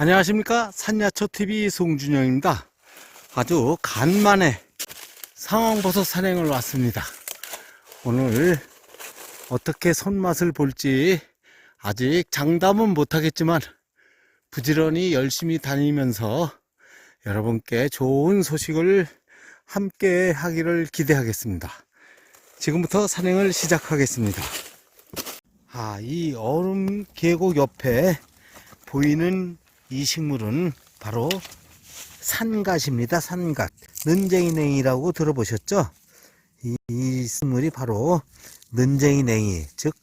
안녕하십니까? 산야초TV 송준영입니다. 아주 간만에 상황버섯 산행을 왔습니다. 오늘 어떻게 손맛을 볼지 아직 장담은 못하겠지만 부지런히 열심히 다니면서 여러분께 좋은 소식을 함께 하기를 기대하겠습니다. 지금부터 산행을 시작하겠습니다. 아, 이 얼음 계곡 옆에 보이는 이 식물은 바로 산갓입니다. 산갓. 는쟁이냉이라고 들어보셨죠? 이, 이 식물이 바로 는쟁이냉이, 즉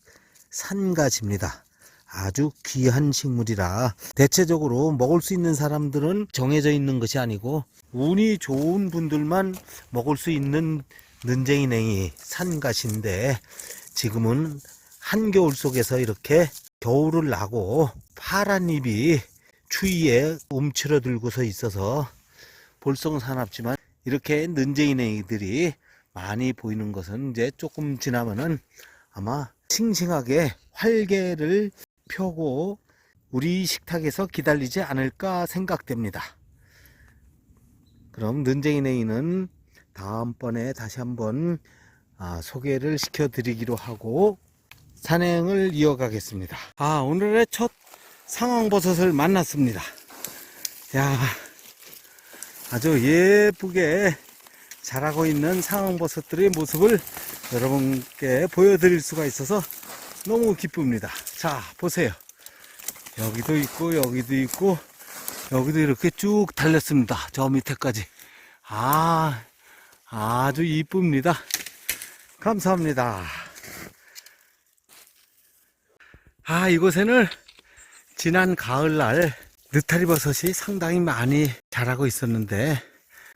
산갓입니다. 아주 귀한 식물이라 대체적으로 먹을 수 있는 사람들은 정해져 있는 것이 아니고 운이 좋은 분들만 먹을 수 있는 는쟁이냉이 산갓인데 지금은 한겨울 속에서 이렇게 겨울을 나고 파란 잎이 추위에 움츠러들고서 있어서 볼성사납지만 이렇게 는쟁이냉이들이 많이 보이는 것은 이제 조금 지나면은 아마 싱싱하게 활개를 펴고 우리 식탁에서 기다리지 않을까 생각됩니다. 그럼 는쟁이냉이는 다음번에 다시 한번 아, 소개를 시켜드리기로 하고 산행을 이어가겠습니다. 아, 오늘의 첫 상황버섯을 만났습니다. 야, 아주 예쁘게 자라고 있는 상황버섯들의 모습을 여러분께 보여드릴 수가 있어서 너무 기쁩니다. 자, 보세요. 여기도 있고, 여기도 있고, 여기도 이렇게 쭉 달렸습니다. 저 밑에까지. 아, 아주 이쁩니다. 감사합니다. 아, 이곳에는 지난 가을날 느타리 버섯이 상당히 많이 자라고 있었는데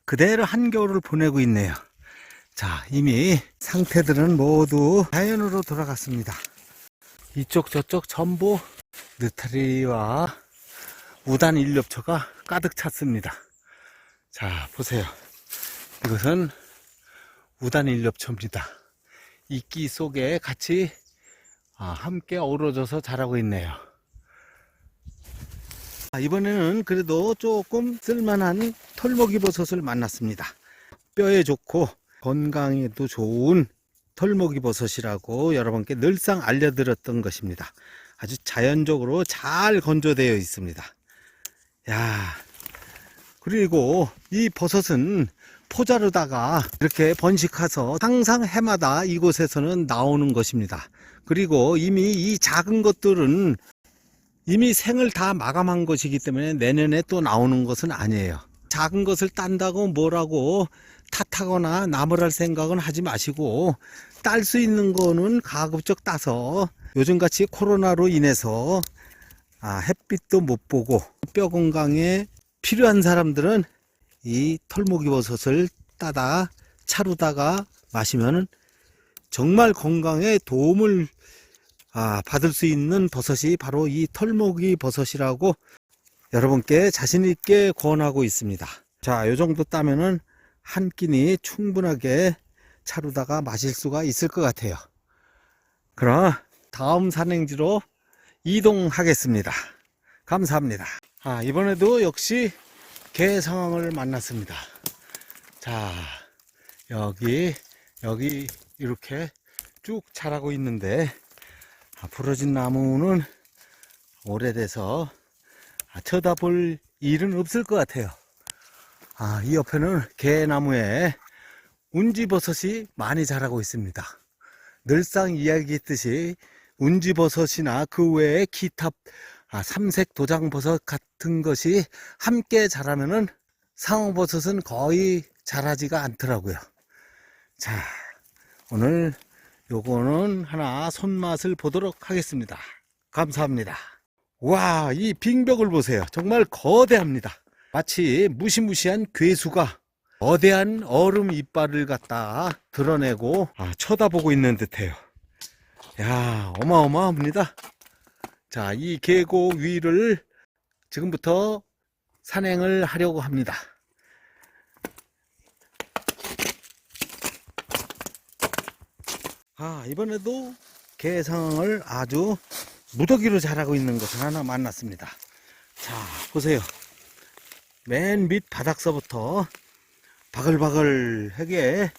그대로 한겨울을 보내고 있네요. 자, 이미 상태들은 모두 자연으로 돌아갔습니다. 이쪽 저쪽 전부 느타리와 우단 일렵초가 가득 찼습니다. 자, 보세요. 이것은 우단 일렵초입니다. 이끼 속에 같이 아, 함께 어우러져서 자라고 있네요. 아, 이번에는 그래도 조금 쓸만한 털먹이 버섯을 만났습니다. 뼈에 좋고 건강에도 좋은 털먹이 버섯이라고 여러분께 늘상 알려드렸던 것입니다. 아주 자연적으로 잘 건조되어 있습니다. 야, 그리고 이 버섯은 포자르다가 이렇게 번식해서 항상 해마다 이곳에서는 나오는 것입니다. 그리고 이미 이 작은 것들은 이미 생을 다 마감한 것이기 때문에 내년에 또 나오는 것은 아니에요. 작은 것을 딴다고 뭐라고 탓하거나 나무랄 생각은 하지 마시고 딸 수 있는 거는 가급적 따서 요즘같이 코로나로 인해서 아, 햇빛도 못 보고 뼈 건강에 필요한 사람들은 이 털목이 버섯을 따다 차루다가 마시면은 정말 건강에 도움을 아, 받을 수 있는 버섯이 바로 이 털목이 버섯이라고 여러분께 자신 있게 권하고 있습니다. 자, 요 정도 따면은 한 끼니 충분하게 차루다가 마실 수가 있을 것 같아요. 그럼 다음 산행지로 이동하겠습니다. 감사합니다. 아, 이번에도 역시 개 상황을 만났습니다. 자, 여기, 여기 이렇게 쭉 자라고 있는데, 아, 부러진 나무는 오래돼서 아, 쳐다볼 일은 없을 것 같아요. 아, 이 옆에는 개나무에 운지버섯이 많이 자라고 있습니다. 늘상 이야기했듯이 운지버섯이나 그 외에 기타 아, 삼색 도장버섯 같은 것이 함께 자라면은 상어버섯은 거의 자라지가 않더라고요. 자, 오늘 요거는 하나 손맛을 보도록 하겠습니다. 감사합니다. 와, 이 빙벽을 보세요. 정말 거대합니다. 마치 무시무시한 괴수가 거대한 얼음 이빨을 갖다 드러내고 아, 쳐다보고 있는 듯해요. 야, 어마어마합니다. 자, 이 계곡 위를 지금부터 산행을 하려고 합니다. 아, 이번에도 개 상황을 아주 무더기로 자라고 있는 것을 하나 만났습니다. 자, 보세요. 맨 밑 바닥서부터 바글바글하게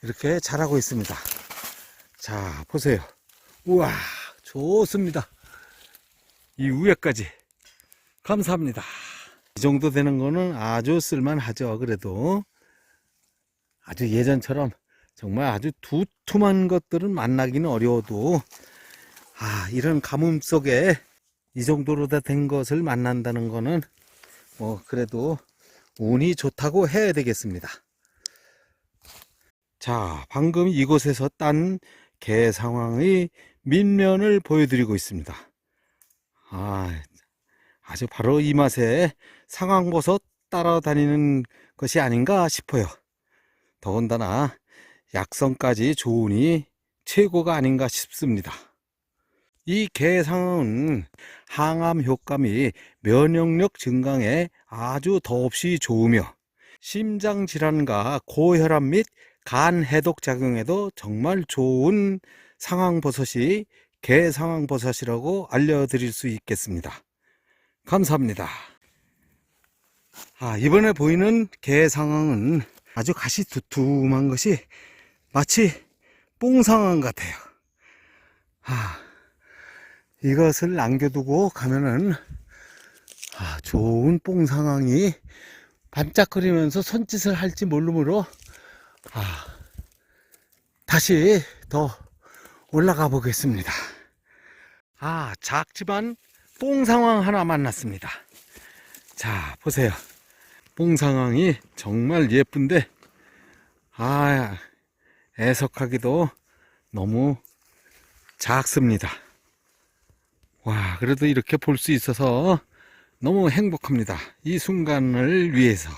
이렇게 자라고 있습니다. 자, 보세요. 우와, 좋습니다. 이 위에까지. 감사합니다. 이 정도 되는 거는 아주 쓸만하죠. 그래도 아주 예전처럼 정말 아주 두툼한 것들은 만나기는 어려워도 아, 이런 가뭄 속에 이 정도로 다 된 것을 만난다는 거는 뭐 그래도 운이 좋다고 해야 되겠습니다. 자, 방금 이곳에서 딴 개 상황의 밑면을 보여드리고 있습니다. 아, 아주 바로 이 맛에 상황버섯 따라다니는 것이 아닌가 싶어요. 더군다나 약성까지 좋으니 최고가 아닌가 싶습니다. 이 개상은 항암 효과미 면역력 증강에 아주 더없이 좋으며 심장 질환과 고혈압 및 간 해독 작용에도 정말 좋은 상황버섯이 개상황버섯이라고 알려드릴 수 있겠습니다. 감사합니다. 아, 이번에 보이는 개상황은 아주 가시 두툼한 것이 마치 뽕상황 같아요. 아, 이것을 남겨두고 가면은 아, 좋은 뽕상황이 반짝거리면서 손짓을 할지 모르므로 아, 다시 더 올라가 보겠습니다. 아, 작지만 뽕상황 하나 만났습니다. 자, 보세요. 뽕상황이 정말 예쁜데, 아, 애석하기도 너무 작습니다. 와, 그래도 이렇게 볼 수 있어서 너무 행복합니다. 이 순간을 위해서.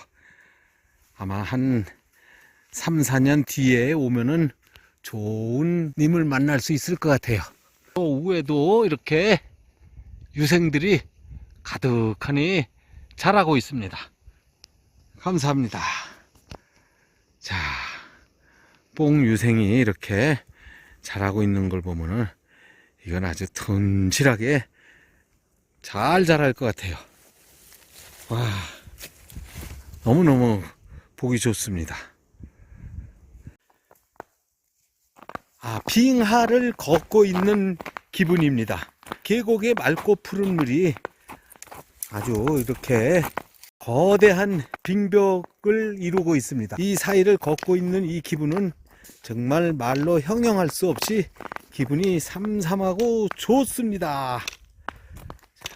아마 한 3, 4년 뒤에 오면은 좋은 님을 만날 수 있을 것 같아요. 또 위에도 이렇게 유생들이 가득하니 자라고 있습니다. 감사합니다. 자, 뽕 유생이 이렇게 자라고 있는 걸 보면은 이건 아주 튼실하게 잘 자랄 것 같아요. 와, 너무너무 보기 좋습니다. 아, 빙하를 걷고 있는 기분입니다. 계곡의 맑고 푸른 물이 아주 이렇게 거대한 빙벽을 이루고 있습니다. 이 사이를 걷고 있는 이 기분은 정말 말로 형용할 수 없이 기분이 삼삼하고 좋습니다.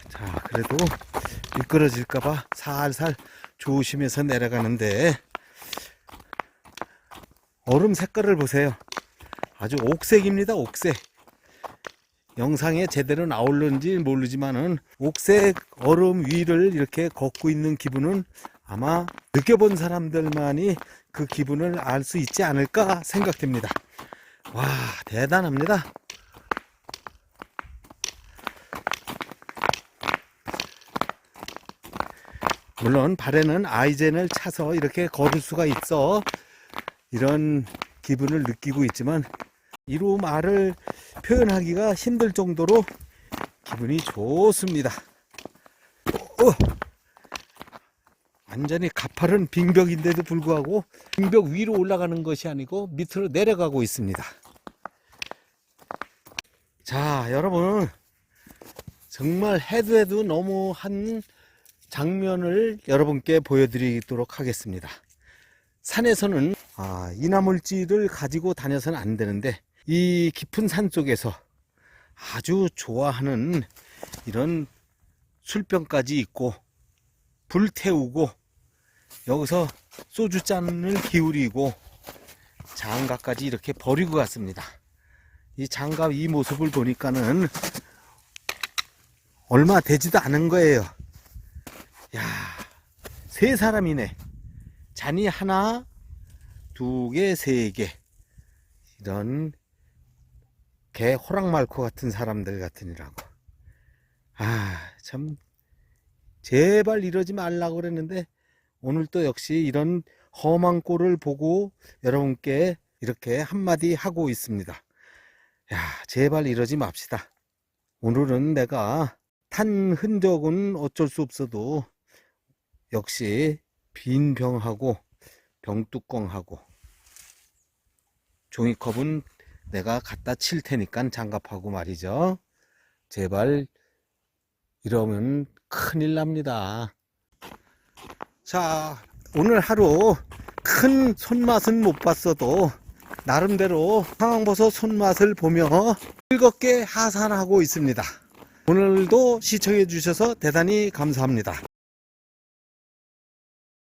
자, 그래도 미끄러질까봐 살살 조심해서 내려가는데 얼음 색깔을 보세요. 아주 옥색입니다. 옥색. 영상에 제대로 나올는지 모르지만은 옥색 얼음 위를 이렇게 걷고 있는 기분은 아마 느껴본 사람들만이 그 기분을 알 수 있지 않을까 생각됩니다. 와, 대단합니다. 물론 발에는 아이젠을 차서 이렇게 걸을 수가 있어 이런 기분을 느끼고 있지만 이로 말을 표현하기가 힘들 정도로 기분이 좋습니다. 어, 완전히 가파른 빙벽인데도 불구하고 빙벽 위로 올라가는 것이 아니고 밑으로 내려가고 있습니다. 자, 여러분 정말 해도 해도 너무 한 장면을 여러분께 보여드리도록 하겠습니다. 산에서는 아, 이나물질을 가지고 다녀서는 안 되는데 이 깊은 산 속에서 아주 좋아하는 이런 술병까지 있고 불 태우고 여기서 소주 잔을 기울이고 장갑까지 이렇게 버리고 갔습니다. 이 장갑 이 모습을 보니까는 얼마 되지도 않은 거예요. 야, 세 사람이네. 잔이 하나, 두 개, 세 개. 이런 개 호랑말코 같은 사람들 같으니라고. 아, 참, 제발 이러지 말라고 그랬는데, 오늘 또 역시 이런 험한 꼴을 보고 여러분께 이렇게 한마디 하고 있습니다. 야, 제발 이러지 맙시다. 오늘은 내가 탄 흔적은 어쩔 수 없어도 역시 빈 병하고 병뚜껑하고 종이컵은 내가 갖다 칠 테니까 장갑하고 말이죠. 제발 이러면 큰일 납니다. 자, 오늘 하루 큰 손맛은 못 봤어도 나름대로 상황버섯 손맛을 보며 즐겁게 하산하고 있습니다. 오늘도 시청해 주셔서 대단히 감사합니다.